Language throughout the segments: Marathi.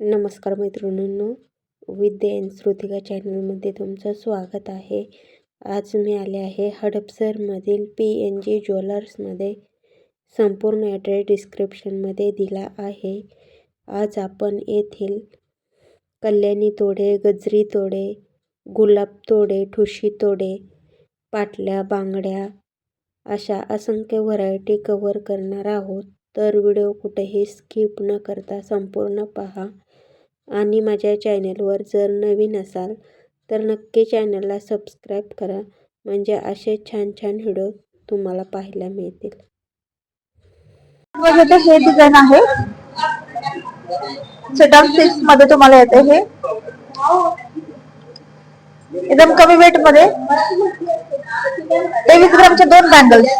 नमस्कार मैत्रिणींनो विद्या एन श्रुतिका चॅनलमध्ये तुमचं स्वागत आहे. आज मी आले आहे हडपसरमधील पी एन जी ज्वेलर्समध्ये. संपूर्ण ॲड्रेस डिस्क्रिप्शनमध्ये दिला आहे. आज आपण येथील कल्याणी तोडे गजरी तोडे गुलाब तोडे ठुशी तोडे पाटल्या बांगड्या अशा असंख्य व्हरायटी कवर करणार आहोत. तर व्हिडिओ कुठेही स्किप न करता संपूर्ण पहा. आणि माझ्या चॅनेलवर जर नवीन असाल तर नक्की चॅनलला सबस्क्राईब करा. म्हणजे असे छान छान व्हिडिओ तुम्हाला पाहायला मिळतील. बघा हे डिझाईन आहे. सेट ऑफ सिक्समध्ये तुम्हाला येते हे. एकदम कमी वेटमध्ये तेवीस ग्रामचे दोन बँगल्स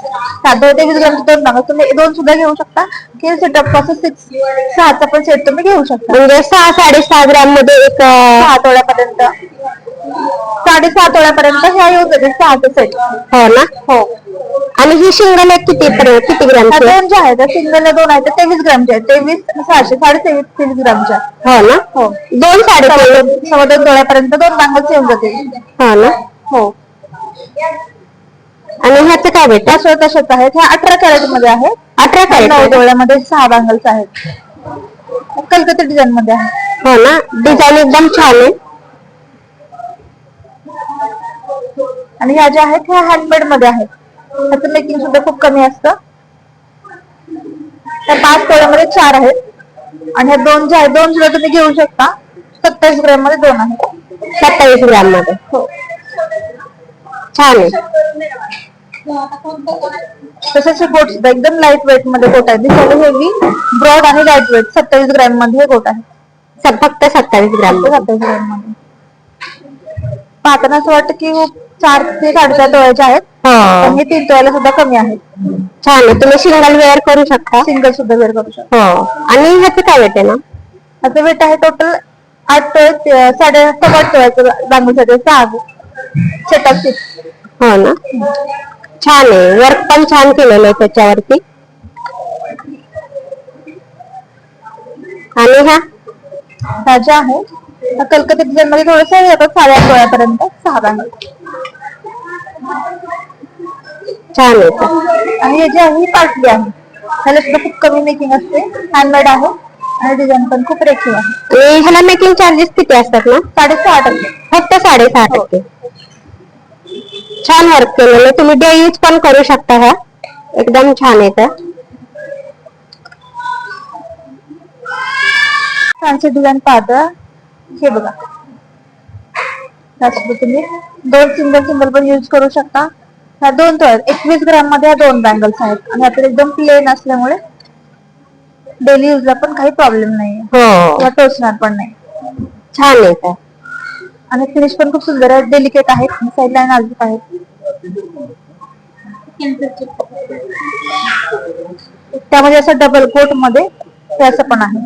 साधे तेवीस ग्रामचे दोन बँगल्स तुम्ही दोन सुद्धा घेऊ शकता. की सेट ऑफपासून सिक्स सहाचा पण सेट तुम्ही घेऊ शकता. म्हणजे सहा साडेसहा ग्राममध्ये एक सहा साडेसहा तोळ्यापर्यंत ह्या जाते सहाचे सेट हो ना? हो. आणि ही शिंगल एक किती पर्यंत किती ह्या ग्रामची दोन ज्या आहेत सिंगल दोन आहेत त्या तेवीस ग्रामच्या आहेत. तेवीस सहाशे साडे तेवीस तेवीस ग्रामच्या. हो ना? हो. दोन साडे सव्वा दोन सव्वा दोन तोळ्यापर्यंत दोन बँगल्स येऊन जातील. हो ना? हो. आणि ह्याचं काय भेट त्या स्वतः तशाच आहेत. ह्या अठरा कॅरेटमध्ये आहेत. अठरा नऊ कॅरेट तोळ्यामध्ये सहा बँगल्स आहेत. कलकत्ता डिझाईन मध्ये आहे हो ना? डिझाईन एकदम छान आहे. आणि ह्या ज्या आहेत ह्या हँडमेडमध्ये आहेत. त्याचं मेकिंग सुद्धा खूप कमी असतं. त्या पाच तोळ्यामध्ये चार आहेत. आणि ह्या दोन ज्या आहेत दोन सुद्धा तुम्ही घेऊ शकता. सत्तावीस ग्रॅममध्ये दोन आहेत. सत्तावीस ग्राममध्ये. हो. छान आहे. तसेच हे कोट सुद्धा एकदम लाइट वेटमध्ये कोट आहे. दिसायला हेवी ब्रॉड आणि लाइट वेट सत्तावीस ग्रॅममध्ये हे कोट आहे. फक्त सत्तावीस ग्राम सत्तावीस ग्रॅममध्ये पाहताना असं वाटतं की चार ते साडेचार तोळ्याचे आहेत. हो. पण हे तीन तोळ्याला सुद्धा कमी आहेत. छान आहे. तुम्ही सिंगल वेअर करू शकता. सिंगल सुद्धा वेअर करू शकता. हो. आणि ह्याचं काय भेटे ना आता वेट आहे टोटल आठ तोळे साडे सव्वा आठ तोळ्याचं बांगूसाठी सहा सेट ऑफ सिक्स हो ना. छान आहे. वर्क पण छान केलेलं आहे त्याच्यावरती. आणि ह्या? ह्या ज्या आहेत. ह्या कलकत्ता डिझाईन मध्ये थोडस येतात साडेआठ तोळ्यापर्यंत सहा बँगल छान. आणि हे आहे ही आहे. त्याला सुद्धा खूप कमी मेकिंग असते. हँडमेड आहे. आणि डिझाईन पण खूप रेखीव आहे. आणि ह्याला मेकिंग चार्जेस किती असतात ना? साडेसहा टक्के. फक्त साडेसहा टक्के. छान वर्क केलेलं. तुम्ही डे यूज़ पण करू शकता ह्या एकदम छान तर फॅन्सी डिझाईन पाहता. हे बघा. त्यासोबत तुम्ही दोन सिंगल सिंगल पण यूज़ करू शकता. ह्या दोन तोळ एकवीस ग्राममध्ये ह्या दोन बँगल्स आहेत. आणि ह्यात एकदम प्लेन असल्यामुळे डेली यूजला पण काही प्रॉब्लेम नाही हो किंवा टोचणार पण नाही. छान आहे तर आणि फिनिश पण खूप सुंदर आहे. डेलिकेट आहेत. साईड लाईन नाजूक आहेत. त्यामध्ये असं डबल कोटमध्ये हे असं पण आहे.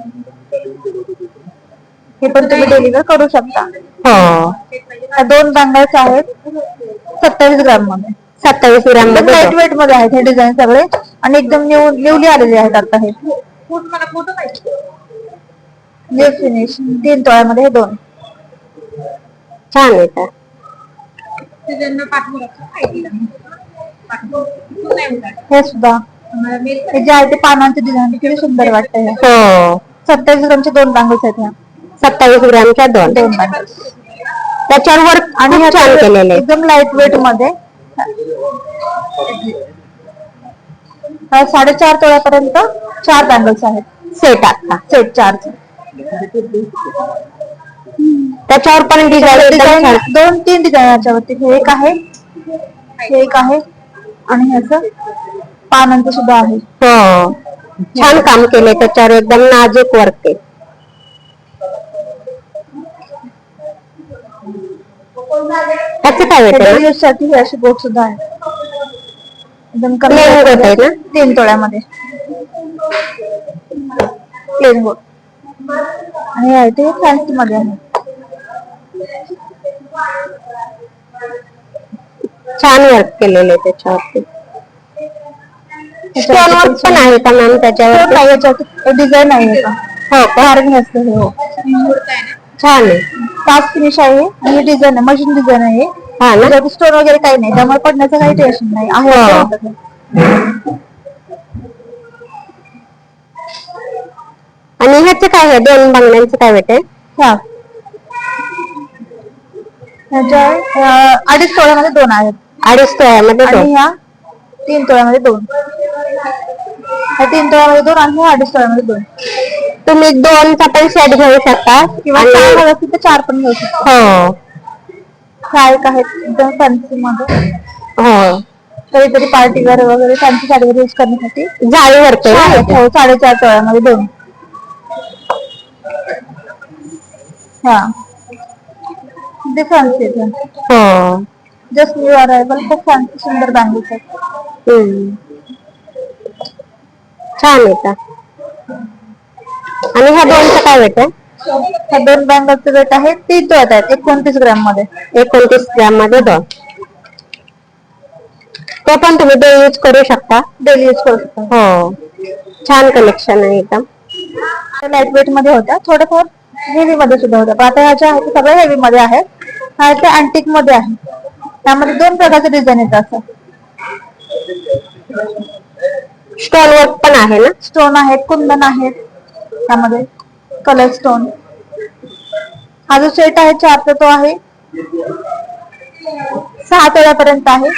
हे पण तुम्ही डेलिव्हर करू शकता. हो. दोन बँगल्स आहेत सत्तावीस ग्राममध्ये सत्तावीस ग्राममध्ये लाइट वेटमध्ये आहेत हे डिझाईन सगळे. आणि एकदम न्यू न्यूली आलेले आहेत आता हे. न्यू फिनिश तीन तोळ्यामध्ये हे दोन. छान आहे तर. हे सुद्धा. हे जे आहे ते पानांचे डिझाईन किती सुंदर वाटतं हे. हो. सत्तावीस ग्रामचे दोन बँगल्स आहेत ह्या. सत्तावीस ग्रामच्या दोन. दोन बँगल्स त्याच्यावर वर्क आणि एकदम लाइट वेटमध्ये हा साडेचार तोळ्यापर्यंत चार बँगल्स आहेत. सेट आता. सेट चारचे त्याच्यावर पण डिझाईन दोन तीन डिझाईन याच्यावरती. हे एक आहे. हे एक आहे. आणि ह्याचं पानांचं सुद्धा आहे. हो. छान काम केले त्याच्यावर एकदम नाजूक वर्क आहे काय भेटेल डेली साठी अशी बोट सुद्धा आहे एकदम कमी Plain boat आहे ना? तीन तोळ्यामध्ये प्लेन बोट आणि आहे ते फॅन्सी मध्ये आहे छान वर्क केलेलं आहे त्याच्यावरती स्टोन वर्क पण आहे का मॅम त्याच्यावर डिझाईन आहे का हो का कार्विंग असतं हो छान आहे. फास्ट फिनिश आहे. आणि डिझाईन आहे. मशीन डिझाईन आहे. हा ना? त्याच्यात स्टोन वगैरे काही नाही. त्यामुळे पडण्याचं काही टेन्शन नाही. आहे हो. आणि ह्याचं काय आहे? दोन बांगड्यांचं काय ह्याच्या अं, अडीच तोळ्यामध्ये दोन आहेत. अडीच तोळ्यामध्ये आणि दोन ह्या तीन तोळ्यामध्ये दोन. ह्या तीन तोळ्यामध्ये दोन आणि ह्या अडीच तोळ्यामध्ये दोन. तुम्ही दोनचा पण सेट घेऊ शकता. किंवा चार हवे असतील तर चार पण घेऊ शकतो. हो. एक आहेत? एकदम फॅन्सी मध्ये हो. कधीतरी पार्टीवर वगैरे फॅन्सी साडीवर यूज करण्यासाठी? जाळी आहेत. इथे? हो साडेचार तोळ्यामध्ये दोन. हा. ते फॅन्सी आहेत हो. जस्ट न्यू अरायवल खूप फॅन्सी सुंदर बँगल्स आहेत हम्म. छान येतात आणि ह्या दोनचं काय भेटेल ह्या दोन बँगलचे वेट आहे तीन तोळ्यात आहेत एकोणतीस ग्रॅममध्ये एकोणतीस ग्रॅममध्ये दोन. तो पण तुम्ही डे यूज करू शकता. डेली यूज करू शकतो. हो. छान कलेक्शन आहे एकदम. लाइट वेटमध्ये होत्या थोडंफार हेवी मध्ये सुद्धा होत्या पण आता ह्याच्या आहेत ते सगळ्या हेवी मध्ये आहेत हा ते अँटिकमध्ये आहे. त्यामध्ये दोन प्रकारचे डिझाईन येतात असं. स्टोन वर्क पण आहे ना? स्टोन आहेत कुंदन आहेत. त्यामध्ये कलर स्टोन हा जो सेट आहे चारचा तो आहे. सहा तोळ्यापर्यंत आहे.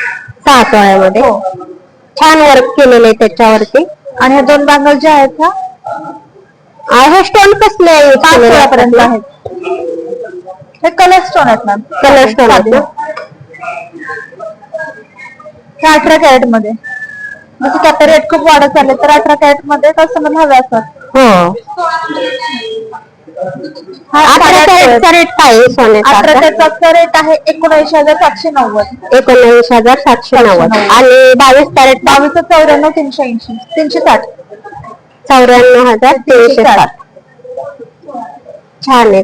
सहा तोळ्यामध्ये. हो. छान वर्क केलेलं आहे त्याच्यावरती. आणि ह्या दोन बँगल ज्या आहेत आ, हे स्टोन कसले use पाच तोळ्यापर्यंत आहेत? हे कलर स्टोन आहेत मॅम Color stone आहेत ना? हे अठरा कॅरेटमध्ये. जसं की आता रेट खूप वाढत चालले तर अठरा कॅरेटमध्ये कस्टमर हवे असतात. हो. अठरा कॅरेटचा रेट काय आहे अठरा? कॅरेटचा रेट आहे एकोणऐंशी हजार सातशे नव्वद. एकोणवीस हजार सातशे नव्वद. आणि बावीस कॅरेट बावीस चौऱ्याण्णव तीनशे ऐंशी. तीनशे साठ. चौऱ्याण्णव हजार तीनशे सात छान आहे.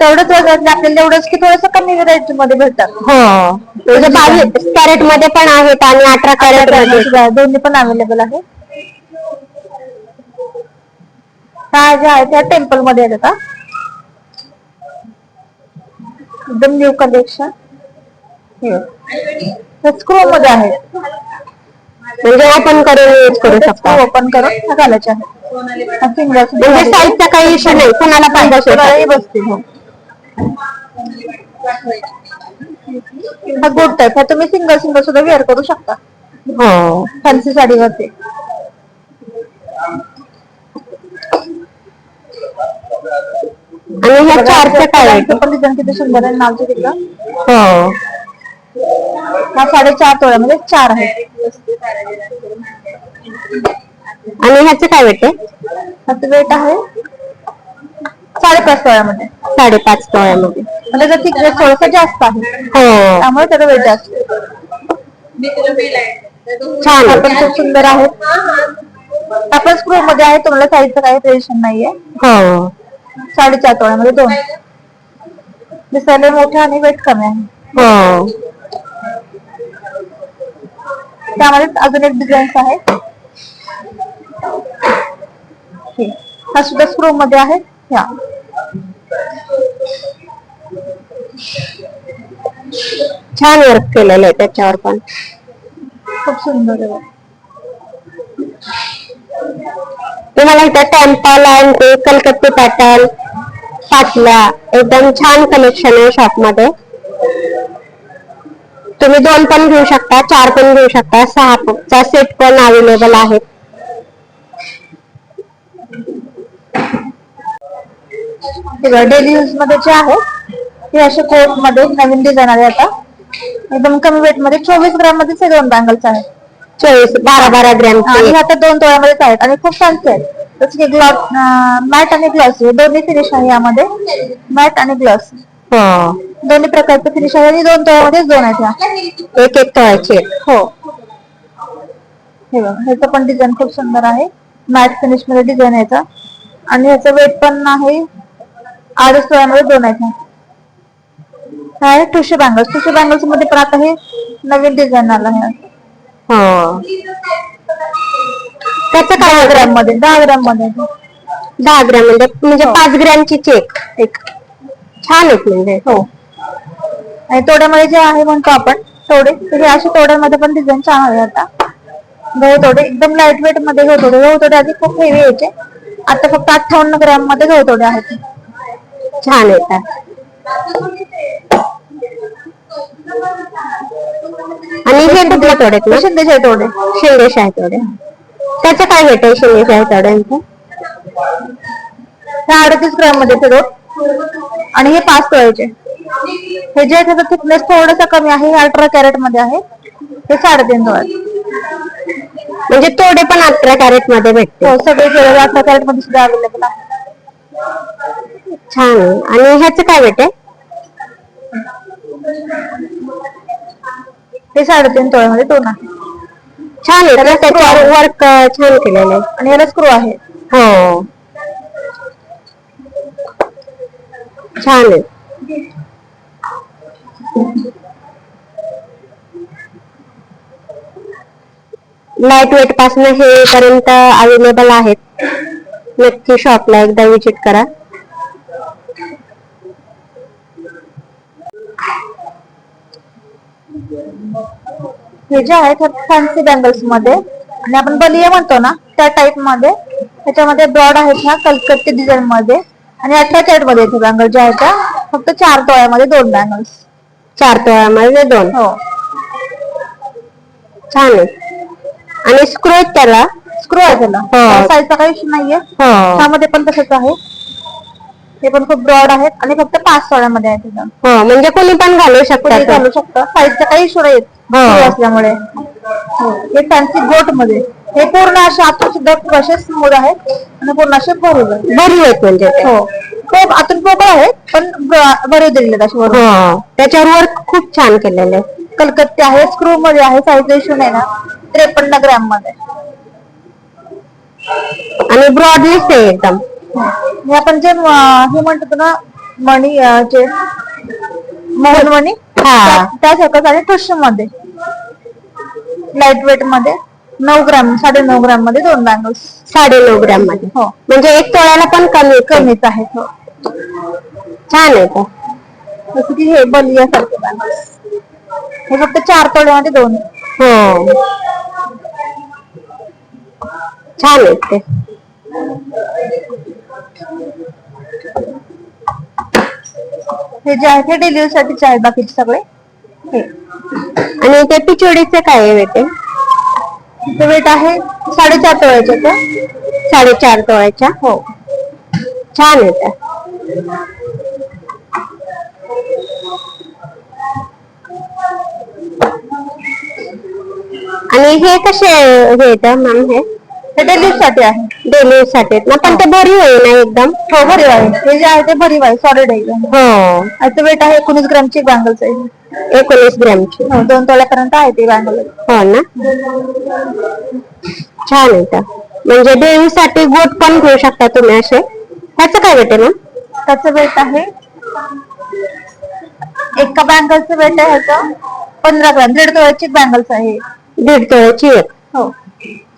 तेवढंच वजन आपल्याला एवढंच की थोडस कमी रेटमध्ये भेटतात. हो. म्हणजे बावीस कॅरेटमध्ये पण आहेत आणि अठरा कॅरेटमध्ये दोन्ही पण अवेलेबल आहे ह्या ज्या आहेत त्या टेम्पलमध्ये आहेत आता एकदम न्यू कलेक्शन स्क्रू मध्ये आहे. म्हणजे ओपन करून यूज करू शकता. ओपन करून घालायचे आहे. म्हणजे साईजचा काही इश्यू नाही कोणाला शकतो. बसतील हो. हा गुड टाईप हा तुम्ही सिंगल सिंगल सुद्धा वेअर करू शकता. हो. फॅन्सी साडीवरती. आणि ह्या चारचं काय आहे डिझाईन किती सुंदर आहे नावचे तिथं. हो. हा साडेचार तोळ्यामध्ये चार आहे आणि ह्याचं काय भेटते ह्याचं वेट आहे साडेपाच तोळ्यामध्ये. साडेपाच तोळ्यामध्ये. म्हणजे त्याचा थिकनेस थोडासा जास्त आहे हो. त्यामुळे त्याचं वेट जास्त छान पण आहे. खूप सुंदर आहे आपण स्क्रू मध्ये आहे तुम्हाला साईजचं काही टेन्शन नाहीये. हो. साडेचार तोळ्यामध्ये दोन. दिसायला मोठे आणि वेट कमी आहे. हो. त्यामध्ये अजून एक डिझाईन्स आहे हे. हा सुद्धा स्क्रू मध्ये आहे. ह्या छान वर्क केलेलं आहे त्याच्यावर पण. खूप सुंदर आहे. तुम्हाला इथं टेम्पल अँड ते कलकत्ती पॅटर्न पाटल्या एकदम छान कलेक्शन आहे शॉपमध्ये तुम्ही दोन पण घेऊ शकता चार पण घेऊ शकता सहा चा सेट पण अवेलेबल आहेत डेली यूजमध्ये जे आहे ते असे कोटमध्ये नवीन डिझाईन आले आता. एकदम कमी वेटमध्ये चोवीस ग्राममध्ये दोन बँगल्स आहेत. चोवीस बारा बारा ग्रॅम आणि आता दोन तोळ्यामध्येच आहेत. आणि खूप फॅन्सी आहेत. जसं की ग्लॉस मॅट आणि ग्लॉस दोन्ही फिनिश आहे यामध्ये. मॅट आणि ग्लॉस दोन्ही प्रकारचे फिनिश आहे. आणि दोन तोळ्यामध्येच दोन आहेत ह्या. एक एक तोळ्याचे. हो. हे बघा ह्याचं पण डिझाईन खूप सुंदर आहे. मॅट फिनिशमध्ये डिझाईन याचा. आणि ह्याचं वेट पण आहे अडीच तोळ्यामध्ये दोन आहेत ह्या. हा आहे ठुशी बँगल्स ठुशी बँगल्समध्ये पण आता हे नवीन डिझाईन आला आहे. हो. त्याचं काय दहा ग्रॅममध्ये दहा ग्रॅममध्ये. दहा ग्रॅम म्हणजे म्हणजे हो. पाच ग्रॅमची चेक एक. छान आहेत म्हणजे. हो. आणि तोड्यामध्ये जे आहे म्हणतो आपण तोडे तर हे असे तोड्यामध्ये पण डिझाईन छान आहे आता. गहू तोडे एकदम लाइट वेटमध्ये गहू तोडे. गहू तोडे आधी खूप हेवी यायचे. आता फक्त अठ्ठावन्न ग्रॅममध्ये गहू तोडे आहेत. छान येतात. आणि हे कुठल्या तोड्यात? ना शिंदेचे तोडे शिंदे शाही तोडे. त्याचं काय भेट आहे शिंदे शाही तोड्यांचं? हे अडतीस ग्रॅममध्ये रोड आणि हे पाच तोळ्याचे हे जे आहे त्याचा थिकनेस थोडासा कमी आहे अठरा कॅरेटमध्ये आहे. हे साडेतीन तोळ्याचे म्हणजे तोडे पण अठरा कॅरेटमध्ये भेटते हो सगळे ज्वेलरी अठरा कॅरेटमध्ये सुद्धा अवेलेबल आहे. छान. आणि ह्याचं काय भेट आहे हे साडेतीन तोळ्यामध्ये दोन आहे. छान आहे. त्याच्यावर वर्क छान केलेलं आहे. आणि याला स्क्रू आहे. हो. छान आहे. लाइट वेटपासून हे पर्यंत अवेलेबल आहेत. नक्की शॉपला एकदा विजिट करा. हे जे आहेत फॅन्सी बँगल्समध्ये. आणि आपण बलिया म्हणतो ना त्या टाइपमध्ये. त्याच्यामध्ये ब्रॉड आहेत ह्या कलकत्ती डिझाईन मध्ये. आणि अठरा कॅरेटमध्ये येते बँगल ज्या आहेत त्या फक्त चार तोळ्यामध्ये दोन बँगल्स चार तोळ्यामध्ये दोन? हो. छान आहे. आणि स्क्रू आहेत त्याला? स्क्रू आहे त्याला. हो. साईजचा काही इश्यू नाहीये. हो. त्यामध्ये पण तसंच आहे. हे पण खूप ब्रॉड आहेत आणि फक्त पाच तोळ्यामध्ये आहेत एकदम. हो म्हणजे कोणी पण घालू कुठे शकतात. घालू शकता. साईजचा काही इश्यू नाही हो. असल्यामुळे. हो. हे फॅन्सी गोटमध्ये. हे पूर्ण असे आतून सुद्धा खूप असे स्मूथ आहेत आणि पूर्ण असे भरून आहेत. बरी आहेत म्हणजे ते. हो. खूप आतून पोकळ आहेत पण ब- भरीव दिलेले असे वरून हो. त्याच्यावर वर्क खूप छान केलेलं. आहे कलकत्ते आहे स्क्रू मध्ये आहे साईज इश्यू नाही ना. त्रेपन्न ग्रॅममध्ये आणि ब्रॉडनेस आहे एकदम. हे आपण जे म- हे म्हणतो ना मणी जे मोहन मणी हा. त्या सारखंच आणि ट्युशनमध्ये लाइट वेटमध्ये नऊ ग्रॅम साडे नऊ ग्रॅममध्ये दोन बँगल्स साडे नऊ ग्रॅममध्ये हो. म्हणजे एक तोळ्याला पण कमी कमी कमीच आहेत हो. छान आहे जसं की हे बलिया सारखे बँगल्स हे फक्त चार तोड्यामध्ये दोन. हो. छान आहे ते. हे जे आहे ते डेली साठीचे आहेत बाकीचे सगळे? हे. आणि ते पिचोडीचे काय आहे वेटे? ते वेट आहे साडेचार तोळ्याचे का? साडेचार तोळ्याच्या हो. छान येत आणि हे कसे हे येतं मॅम हे? हे डेली साठी आहे. डेली साठी आहेत ना. पण ते भरी होईल ना एकदम. हो भरीव आहे हे जे आहे ते भरीव आहे सॉलिड आहे. हो. याचं वेट आहे एकोणीस ग्रॅमची बँगल्स आहे एकोणीस ग्रॅमची. हो दोन तोळ्यापर्यंत आहे ते बँगल हो ना. छान आहे त्या म्हणजे देवीसाठी गोट पण घेऊ शकता तुम्ही असे. ह्याचं काय भेटेल मग त्याचं वेट आहे. एका बँगलचं वेट आहे ह्याचं. पंधरा ग्रॅम. दीड तोळ्याची बँगल्स आहे. दीड तोळ्याची एक. हो.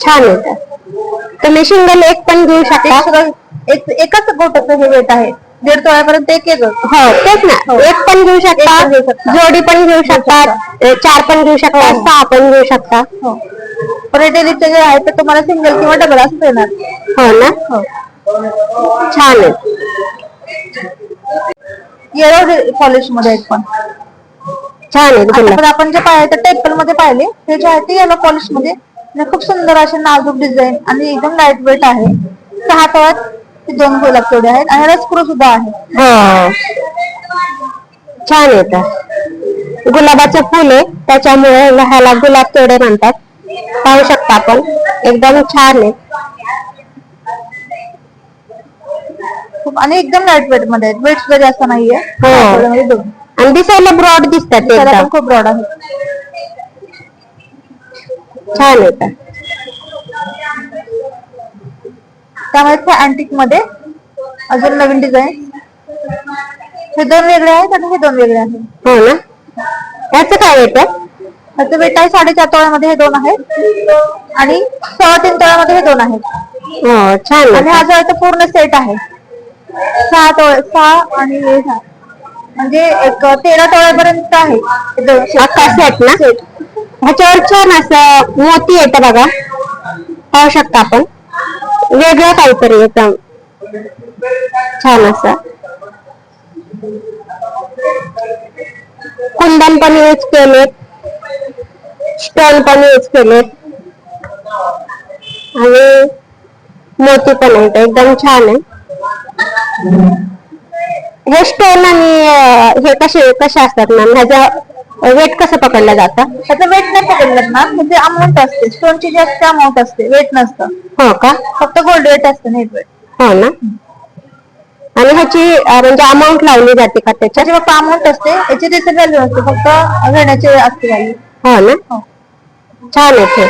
छान त्या तुम्ही सिंगल एक पण घेऊ शकता. एक एक एकच गोटाचं हे वेट आहे. दीड तोळ्यापर्यंत एक एकच हो तेच ना. एक पण घेऊ शकता. जोडी पण घेऊ शकता. चार पण घेऊ शकता. हो. सहा पण घेऊ शकता. हो. पण डेलीचे जे आहे ते तुम्हाला सिंगल किंवा डबल असं देणार. हो ना? हो. छान आहे. येलो पॉलिशमध्ये आहेत पण. छान आहे. आपण जे पाहिले टेम्पलमध्ये पाहिले. ते जे आहे ते येलो पॉलिशमध्ये खूप सुंदर असे नाजूक डिझाईन आणि एकदम लाइट वेट आहे. सहा तळ्यात ते दोन गुलाब तेवढे आहेत आणि स्क्रू सुद्धा आहे. हो. छान येत गुलाबाचं फुल आहे. त्याच्यामुळे ह्याला गुलाब तोडे म्हणतात. पाहू शकता आपण. एकदम छान आहे. खूप आणि एकदम लाइट वेटमध्ये आहेत. वेट सुद्धा जास्त नाहीये हो. दोन आणि दिसायला ब्रॉड दिसतात एकदम. खूप ब्रॉड आहे छान येतात त्यामुळे अँटिकमध्ये अजून नवीन डिझाईन हे दोन वेगळे आहेत आणि हे दोन वेगळे आहेत. हो ना? ह्याचं काय येतं त्याचं वेट आहे साडेचार तोळ्यामध्ये हे दोन आहेत आणि सव्वा तीन तोळ्यामध्ये हे दोन आहेत. हो छान आणि हा जवळचा पूर्ण सेट आहे. सहा तोळे सहा आणि हे सहा. म्हणजे एक तेरा तोळ्यापर्यंत आहे. अख्खा सेट ना? ह्याच्यावर छान असं मोती येतं बघा. पाहू शकता आपण. वेगळं काहीतरी येतं छान असं. कुंदन पण यूज केलेत. स्टोन पण यूज केलेत. आणि मोती पण आहेत. एकदम छान आहे. हे स्टोन आणि हे कसे कसे असतात मॅम ह्याच्या वेट कसं पकडलं जातं? त्याचं वेट नाही पकडलं ना. म्हणजे अमाऊंट असते. स्टोनची जास्त अमाऊंट असते. वेट नसतं. हो का? फक्त गोल्ड वेट असतं नेट वेट हो ना? आणि ह्याची म्हणजे अमाऊंट लावली जाते का त्याची फक्त अमाऊंट असते. याची रिसेल व्हॅल्यू असते. फक्त घेण्याची असते व्हॅल्यू हो ना? हो. छान आहे ते.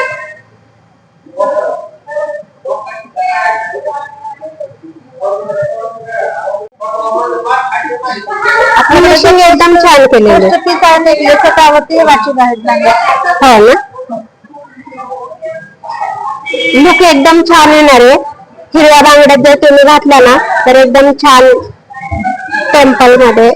फिनिशिंग एकदम छान केलेलं. पीस आहे नेकलेस आहेत हो ना? लुक एकदम छान येणार आहे. हिरव्या बांगड्यात जर तुम्ही घातला ना तर एकदम छान टेम्पलमध्ये